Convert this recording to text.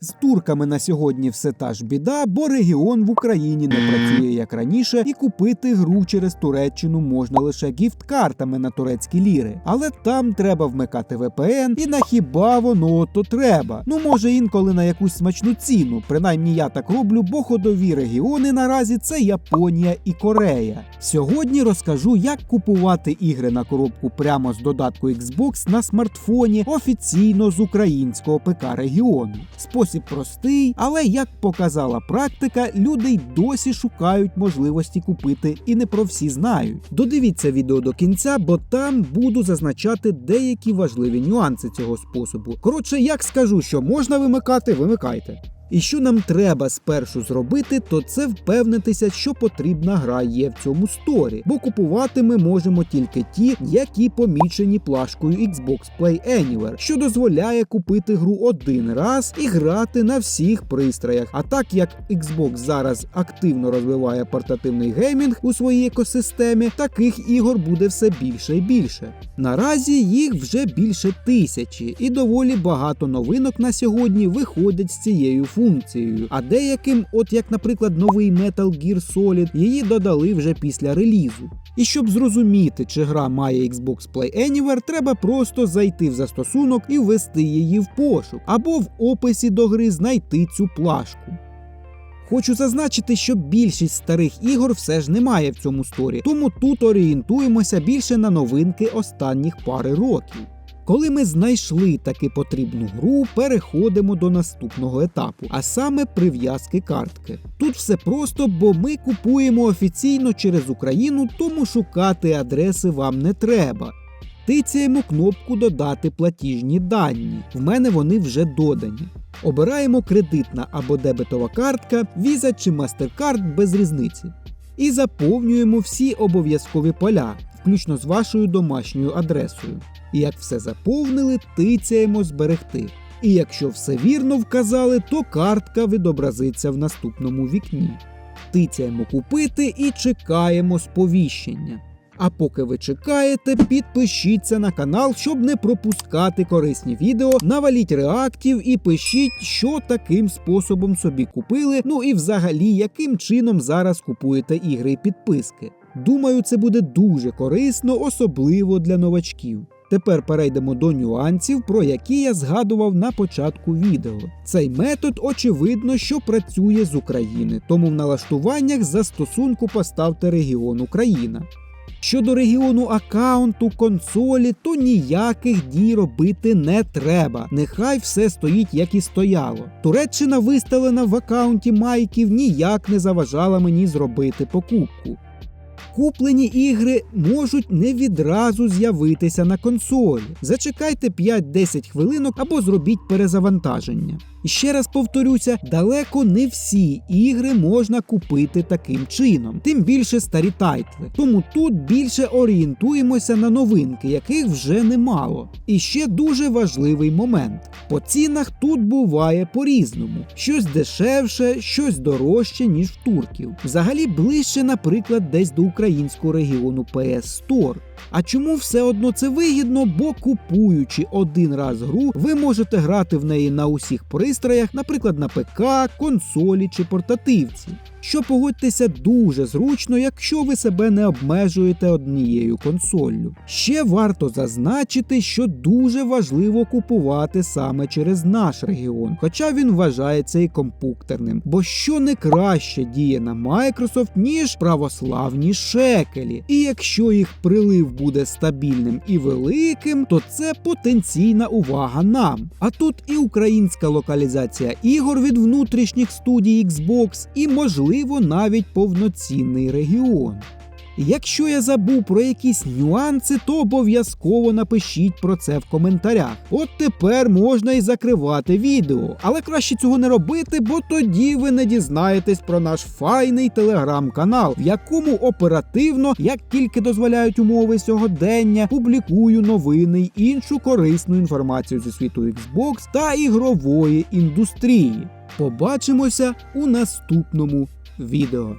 З турками на сьогодні все та ж біда, бо регіон в Україні не працює як раніше, і купити гру через Туреччину можна лише гіфт-картами на турецькі ліри. Але там треба вмикати VPN, і на хіба воно то треба. Ну може інколи на якусь смачну ціну. Принаймні я так роблю, бо ходові регіони наразі це Японія і Корея. Сьогодні розкажу, як купувати ігри на коробку прямо з додатку Xbox на смартфоні офіційно з українського ПК регіону. Спосіб простий, але як показала практика, люди й досі шукають можливості купити і не про всі знають. Додивіться відео до кінця, бо там буду зазначати деякі важливі нюанси цього способу. Коротше, як скажу, що можна вимикати, вимикайте. І що нам треба спершу зробити, то це впевнитися, що потрібна гра є в цьому сторі, бо купувати ми можемо тільки ті, які помічені плашкою Xbox Play Anywhere, що дозволяє купити гру один раз і грати на всіх пристроях. А так як Xbox зараз активно розвиває портативний геймінг у своїй екосистемі, таких ігор буде все більше і більше. Наразі їх вже більше тисячі, і доволі багато новинок на сьогодні виходять з цією функцією. А деяким, от як, наприклад, новий Metal Gear Solid, її додали вже після релізу. І щоб зрозуміти, чи гра має Xbox Play Anywhere, треба просто зайти в застосунок і ввести її в пошук, або в описі до гри знайти цю плашку. Хочу зазначити, що більшість старих ігор все ж немає в цьому сторі, тому тут орієнтуємося більше на новинки останніх пари років. Коли ми знайшли таки потрібну гру, переходимо до наступного етапу, а саме прив'язки картки. Тут все просто, бо ми купуємо офіційно через Україну, тому шукати адреси вам не треба. Тицяємо кнопку Додати платіжні дані. В мене вони вже додані. Обираємо кредитна або дебетова картка, Visa чи MasterCard без різниці. І заповнюємо всі обов'язкові поля, включно з вашою домашньою адресою. І як все заповнили, тицяємо зберегти. І якщо все вірно вказали, то картка відобразиться в наступному вікні. Тицяємо купити і чекаємо сповіщення. А поки ви чекаєте, підпишіться на канал, щоб не пропускати корисні відео, наваліть реактів і пишіть, що таким способом собі купили, ну і взагалі яким чином зараз купуєте ігри і підписки. Думаю, це буде дуже корисно, особливо для новачків. Тепер перейдемо до нюансів, про які я згадував на початку відео. Цей метод очевидно, що працює з України, тому в налаштуваннях застосунку поставте регіон Україна. Щодо регіону аккаунту консолі, то ніяких дій робити не треба. Нехай все стоїть як і стояло. Туреччина виставлена в аккаунті майків ніяк не заважала мені зробити покупку. Куплені ігри можуть не відразу з'явитися на консолі. Зачекайте 5-10 хвилинок або зробіть перезавантаження. І ще раз повторюся, далеко не всі ігри можна купити таким чином, тим більше старі тайтли. Тому тут більше орієнтуємося на новинки, яких вже немало. І ще дуже важливий момент: по цінах тут буває по-різному: щось дешевше, щось дорожче, ніж в турків. Взагалі ближче, наприклад, десь до українського регіону PS Store. А чому все одно це вигідно? Бо купуючи один раз гру, ви можете грати в неї на усіх пристроях, наприклад, на ПК, консолі чи портативці. Що погодьтеся дуже зручно, якщо ви себе не обмежуєте однією консоллю. Ще варто зазначити, що дуже важливо купувати саме через наш регіон, хоча він вважається і компуктерним, бо що не краще діє на Microsoft, ніж православні шекелі. І якщо їх прилив буде стабільним і великим, то це потенційна увага нам. А тут і українська локалізація ігор від внутрішніх студій Xbox, і можливо навіть повноцінний регіон. Якщо я забув про якісь нюанси, то обов'язково напишіть про це в коментарях. От тепер можна і закривати відео, але краще цього не робити, бо тоді ви не дізнаєтесь про наш файний телеграм-канал, в якому оперативно, як тільки дозволяють умови сьогодення, публікую новини й іншу корисну інформацію зі світу Xbox та ігрової індустрії. Побачимося у наступному відео.